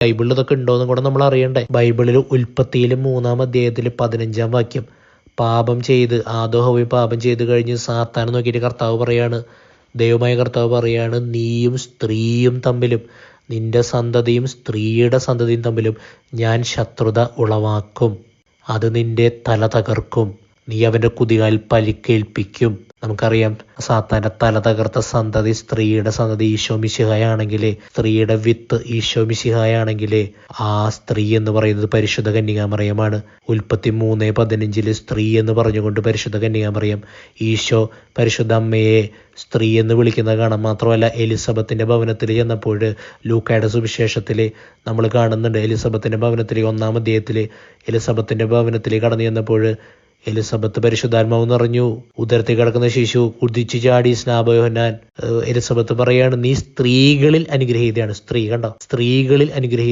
ബൈബിളിൽ ഇതൊക്കെ ഉണ്ടോയെന്നും കൂടെ നമ്മൾ അറിയണ്ടേ. ബൈബിളിൽ ഉൽപ്പത്തിയിൽ മൂന്നാം അധ്യായത്തിൽ പതിനഞ്ചാം വാക്യം പാപം ചെയ്ത് ആദോഹവി പാപം ചെയ്ത് കഴിഞ്ഞ് സാത്താൻ നോക്കിയിട്ട് കർത്താവ് പറയാണ് ദൈവമായ കർത്താവ് പറയാണ് നീയും സ്ത്രീയും തമ്മിലും നിന്റെ സന്തതിയും സ്ത്രീയുടെ സന്തതിയും തമ്മിലും ഞാൻ ശത്രുത ഉളവാക്കും. അത് നിന്റെ തല തകർക്കും. നീ അവന്റെ കുതികാൽ പരിക്കേൽപ്പിക്കും നമുക്കറിയാം സാത്താന്റെ തല തകർത്ത സന്തതി സ്ത്രീയുടെ സന്തതി ഈശോ മിശിഹായാണെങ്കിൽ സ്ത്രീയുടെ വിത്ത് ഈശോ മിശിഹായാണെങ്കിൽ ആ സ്ത്രീ എന്ന് പറയുന്നത് പരിശുദ്ധ കന്യകാമറിയമാണ്. ഉൽപ്പത്തി മൂന്ന് പതിനഞ്ചിൽ സ്ത്രീ എന്ന് പറഞ്ഞുകൊണ്ട് പരിശുദ്ധ കന്യകാമറിയം. ഈശോ പരിശുദ്ധ അമ്മയെ സ്ത്രീ എന്ന് വിളിക്കുന്ന കാണാം മാത്രമല്ല എലിസബത്തിന്റെ ഭവനത്തിൽ ചെന്നപ്പോൾ ലൂക്കായുടെ സുവിശേഷത്തിൽ നമ്മൾ കാണുന്നുണ്ട് എലിസബത്തിന്റെ ഭവനത്തിലെ ഒന്നാം അധ്യായത്തിൽ എലിസബത്തിന്റെ ഭവനത്തിൽ കടന്നു ചെന്നപ്പോൾ എലിസബത്ത് പരിശുദ്ധാത്മാവ് നിറഞ്ഞു. ഉദർത്തി കിടക്കുന്ന ശിശു കുതിച്ചു ചാടി സ്നാപയോഹനാൻ എലിസബത്ത് പറയാണ് നീ സ്ത്രീകളിൽ അനുഗ്രഹീതയാണ്. സ്ത്രീ കണ്ടോ? സ്ത്രീകളിൽ അനുഗ്രഹീത